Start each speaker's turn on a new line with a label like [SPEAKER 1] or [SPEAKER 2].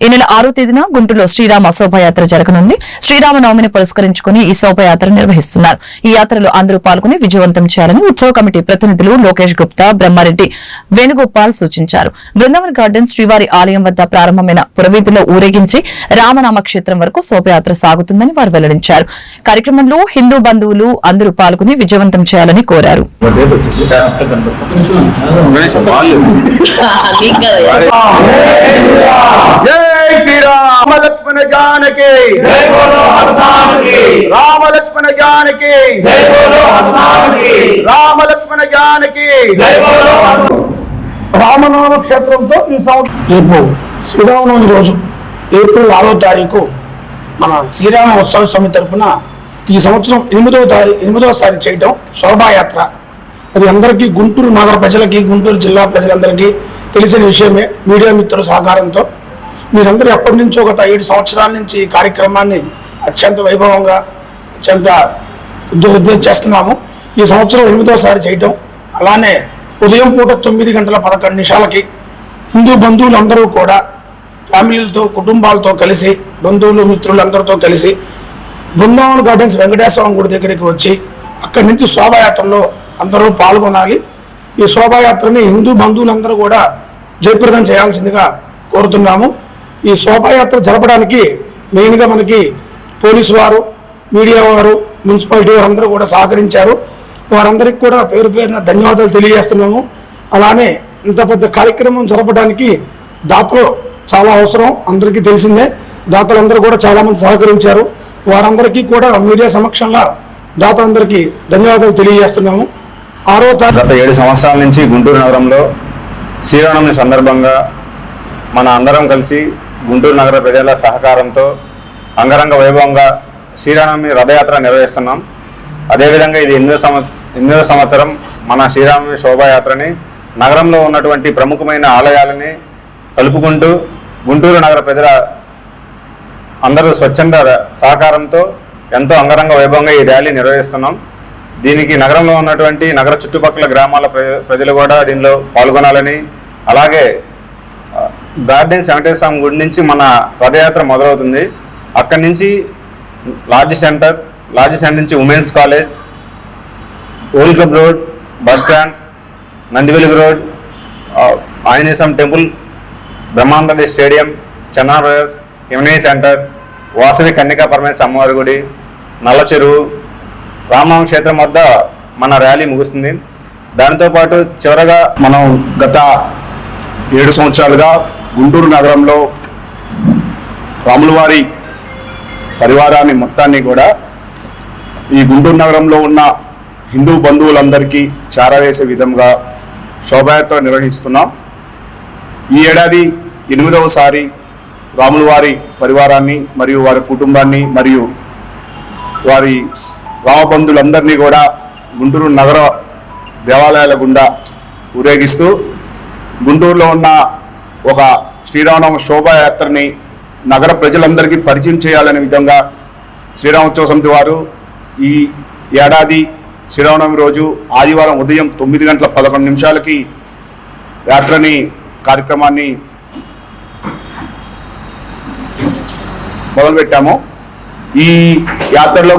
[SPEAKER 1] ఈ నెల ఆరో తేదీన గుంటూరులో శ్రీరామ శోభాయాత్ర జరగనుంది. శ్రీరామ నవమిని పురస్కరించుకుని ఈ శోభాయాత్ర నిర్వహిస్తున్నారు. ఈ యాత్రలో అందరూ పాల్గొని విజయవంతం చేయాలని ఉత్సవ కమిటీ ప్రతినిధులు లోకేష్ గుప్తా బ్రహ్మారెడ్డి వేణుగోపాల్ సూచించారు. బృందావన్ గార్డెన్ శ్రీవారి ఆలయం వద్ద ప్రారంభమైన పురవీధిలో ఊరేగించి రామనామ క్షేత్రం వరకు శోభయాత్ర సాగుతుందని వారు వెల్లడించారు. కార్యక్రమంలో హిందూ బంధువులు అందరూ పాల్గొని విజయవంతం చేయాలని కోరారు
[SPEAKER 2] జై శ్రీరామ లక్ష్మణ జానకి
[SPEAKER 3] జై బోలో హనుమానికి.
[SPEAKER 2] రామ లక్ష్మణ జానకి.
[SPEAKER 3] జై బోలో హనుమానికి.
[SPEAKER 2] రామ లక్ష్మణ జానకి.
[SPEAKER 3] జై బోలో
[SPEAKER 4] రామనామ క్షేత్రంతో ఈ సంవత్సరం రేపు శ్రీరామనవమి రోజు ఏప్రిల్ ఆరో తారీఖు మన శ్రీరామ ఉత్సవ సమితి తరపున ఈ సంవత్సరం ఎనిమిదవ తారీఖు ఎనిమిదవ సారి చేయటం శోభాయాత్ర. అది అందరికీ గుంటూరు నగర ప్రజలకి గుంటూరు జిల్లా ప్రజలందరికీ తెలిసిన విషయమే. మీడియా మిత్రుల సహకారంతో మీరందరూ ఎప్పటి నుంచో గత ఏడు సంవత్సరాల నుంచి ఈ కార్యక్రమాన్ని అత్యంత వైభవంగా అత్యంత ఉద్యోగ చేస్తున్నాము. ఈ సంవత్సరం ఎనిమిదోసారి చేయటం. అలానే ఉదయం పూట తొమ్మిది గంటల పదకొండు నిమిషాలకి హిందూ బంధువులందరూ కూడా ఫ్యామిలీలతో కుటుంబాలతో కలిసి బంధువులు మిత్రులందరితో కలిసి బృందావన్ గార్డెన్స్ వెంకటేశ్వరం గుడి దగ్గరికి వచ్చి అక్కడి నుంచి శోభాయాత్రలో అందరూ పాల్గొనాలి. ఈ శోభాయాత్రని హిందూ బంధువులందరూ కూడా జయప్రదం చేయాల్సిందిగా కోరుతున్నాము. ఈ శోభాయాత్ర జరపడానికి మెయిన్గా మనకి పోలీసు వారు మీడియా వారు మున్సిపాలిటీ వారు అందరూ కూడా సహకరించారు. వారందరికీ కూడా పేరు పేరున ధన్యవాదాలు తెలియజేస్తున్నాము. అలానే ఇంత పెద్ద కార్యక్రమం జరపడానికి దాతలు చాలా అవసరం అందరికీ తెలిసిందే. దాతలందరూ కూడా చాలామంది సహకరించారు. వారందరికీ కూడా మీడియా సమక్షంలో దాతలందరికీ ధన్యవాదాలు తెలియజేస్తున్నాము. ఆరో
[SPEAKER 5] గత ఏడు సంవత్సరాల నుంచి గుంటూరు నగరంలో శ్రీరామనవమి సందర్భంగా మన అందరం కలిసి గుంటూరు నగర ప్రజల సహకారంతో అంగరంగ వైభవంగా శ్రీరామనవమి రథయాత్ర నిర్వహిస్తున్నాం. అదేవిధంగా ఇది ఎనిమిదో సంవత్సరం ఎనిమిదో సంవత్సరం మన శ్రీరామనవమి శోభాయాత్రని నగరంలో ఉన్నటువంటి ప్రముఖమైన ఆలయాలని కలుపుకుంటూ గుంటూరు నగర ప్రజల అందరూ స్వచ్ఛంద సహకారంతో ఎంతో అంగరంగ వైభవంగా ఈ ర్యాలీ నిర్వహిస్తున్నాం. దీనికి నగరంలో ఉన్నటువంటి నగర చుట్టుపక్కల గ్రామాల ప్ర- ప్రజలు కూడా దీనిలో పాల్గొనాలని అలాగే గార్డెన్స్ వెంకటేశ్వర స్వామి గుడి నుంచి మన రథయాత్ర మొదలవుతుంది. అక్కడి నుంచి లార్జ్ సెంటర్ లార్జ్ సెంటర్ నుంచి women's college old club road bus stand Nandivelugu road ఆ, టెంపుల్ బ్రహ్మాండ stadium Chandana brothers Himani centre Vasavi Kanyaka పరమేశ్వర అమ్మవారి గుడి నల్ల చెరువు రామనామ క్షేత్రం వద్ద మన ర్యాలీ ముగుస్తుంది. దానితో పాటు చివరగా
[SPEAKER 6] మనం గత ఏడు సంవత్సరాలుగా గుంటూరు నగరంలో రాములవారి పరివారాన్ని మొత్తాన్ని కూడా ఈ గుంటూరు నగరంలో ఉన్న హిందూ బంధువులందరికీ చేరవేసే విధంగా శోభాయాత్ర నిర్వహిస్తున్నాం. ఈ ఏడాది ఎనిమిదవసారి రాములవారి పరివారాన్ని మరియు వారి కుటుంబాన్ని మరియు వారి రామబంధులందరినీ కూడా గుంటూరు నగర దేవాలయాల గుండా ఊరేగిస్తూ గుంటూరులో ఉన్న ఒక శ్రీరామనవమి శోభాయాత్రని నగర ప్రజలందరికీ పరిచయం చేయాలనే విధంగా శ్రీరామోత్సవ సమితి వారు ఈ ఏడాది శ్రీరామనవమి రోజు ఆదివారం ఉదయం తొమ్మిది గంటల పదకొండు నిమిషాలకి యాత్రని కార్యక్రమాన్ని మొదలుపెట్టాము. ఈ యాత్రలో